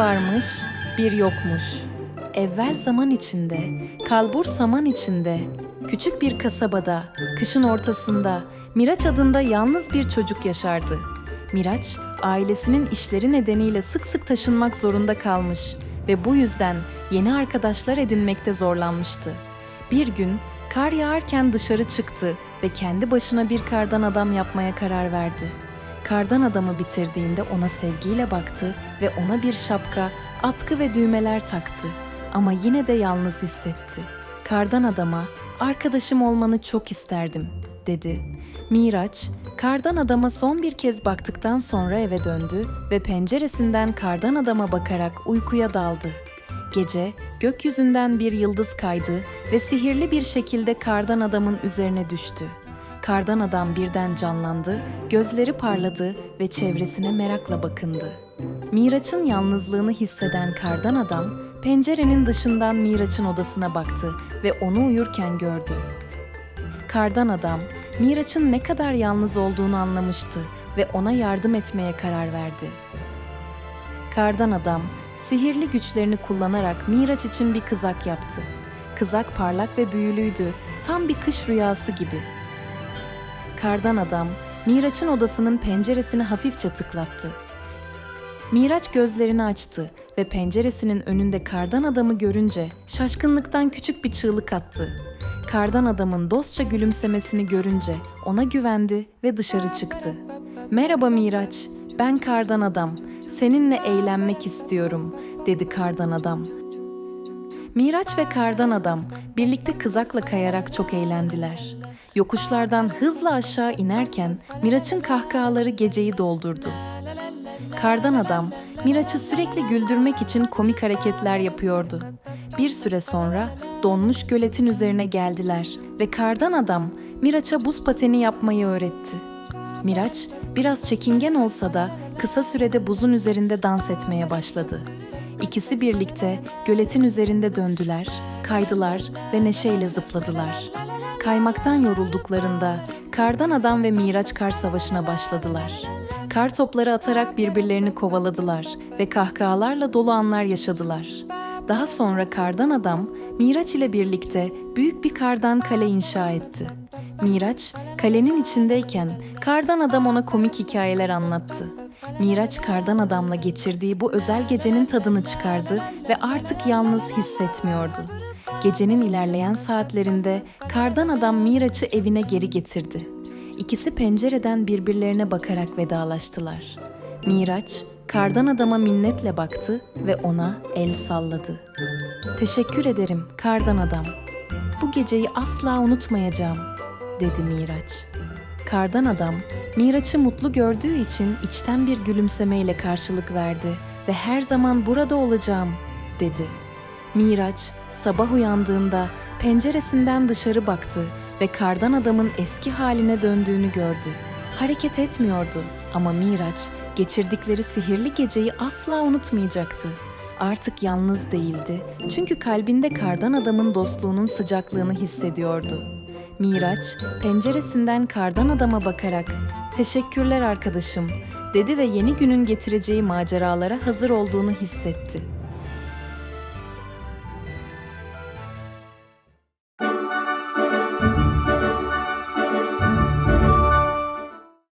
varmış, bir yokmuş. Evvel zaman içinde, kalbur saman içinde, küçük bir kasabada, kışın ortasında Miraç adında yalnız bir çocuk yaşardı. Miraç, ailesinin işleri nedeniyle sık sık taşınmak zorunda kalmış ve bu yüzden yeni arkadaşlar edinmekte zorlanmıştı. Bir gün kar yağarken dışarı çıktı ve kendi başına bir kardan adam yapmaya karar verdi. Kardan adamı bitirdiğinde ona sevgiyle baktı ve ona bir şapka, atkı ve düğmeler taktı. Ama yine de yalnız hissetti. Kardan adama, arkadaşım olmanı çok isterdim, dedi. Miraç, kardan adama son bir kez baktıktan sonra eve döndü ve penceresinden kardan adama bakarak uykuya daldı. Gece gökyüzünden bir yıldız kaydı ve sihirli bir şekilde kardan adamın üzerine düştü. Kardan adam birden canlandı, gözleri parladı ve çevresine merakla bakındı. Miraç'ın yalnızlığını hisseden kardan adam, pencerenin dışından Miraç'ın odasına baktı ve onu uyurken gördü. Kardan adam, Miraç'ın ne kadar yalnız olduğunu anlamıştı ve ona yardım etmeye karar verdi. Kardan adam, sihirli güçlerini kullanarak Miraç için bir kızak yaptı. Kızak parlak ve büyülüydü, tam bir kış rüyası gibi. Kardan adam, Miraç'ın odasının penceresini hafifçe tıklattı. Miraç gözlerini açtı ve penceresinin önünde kardan adamı görünce şaşkınlıktan küçük bir çığlık attı. Kardan adamın dostça gülümsemesini görünce ona güvendi ve dışarı çıktı. Merhaba Miraç, ben kardan adam. Seninle eğlenmek istiyorum, dedi kardan adam. Miraç ve kardan adam birlikte kızakla kayarak çok eğlendiler. Yokuşlardan hızla aşağı inerken Miraç'ın kahkahaları geceyi doldurdu. Kardan adam Miraç'ı sürekli güldürmek için komik hareketler yapıyordu. Bir süre sonra donmuş göletin üzerine geldiler ve kardan adam Miraç'a buz pateni yapmayı öğretti. Miraç biraz çekingen olsa da kısa sürede buzun üzerinde dans etmeye başladı. İkisi birlikte göletin üzerinde döndüler, kaydılar ve neşeyle zıpladılar. Kaymaktan yorulduklarında kardan adam ve Miraç kar savaşına başladılar. Kar topları atarak birbirlerini kovaladılar ve kahkahalarla dolu anlar yaşadılar. Daha sonra kardan adam Miraç ile birlikte büyük bir kardan kale inşa etti. Miraç kalenin içindeyken kardan adam ona komik hikayeler anlattı. Miraç kardan adamla geçirdiği bu özel gecenin tadını çıkardı ve artık yalnız hissetmiyordu. Gecenin ilerleyen saatlerinde kardan adam Miraç'ı evine geri getirdi. İkisi pencereden birbirlerine bakarak vedalaştılar. Miraç, kardan adama minnetle baktı ve ona el salladı. Teşekkür ederim kardan adam. Bu geceyi asla unutmayacağım, dedi Miraç. Kardan adam, Miraç'ı mutlu gördüğü için içten bir gülümsemeyle karşılık verdi ve her zaman burada olacağım, dedi. Miraç, sabah uyandığında penceresinden dışarı baktı ve kardan adamın eski haline döndüğünü gördü. Hareket etmiyordu ama Miraç, geçirdikleri sihirli geceyi asla unutmayacaktı. Artık yalnız değildi çünkü kalbinde kardan adamın dostluğunun sıcaklığını hissediyordu. Miraç penceresinden kardan adama bakarak "Teşekkürler arkadaşım." dedi ve yeni günün getireceği maceralara hazır olduğunu hissetti.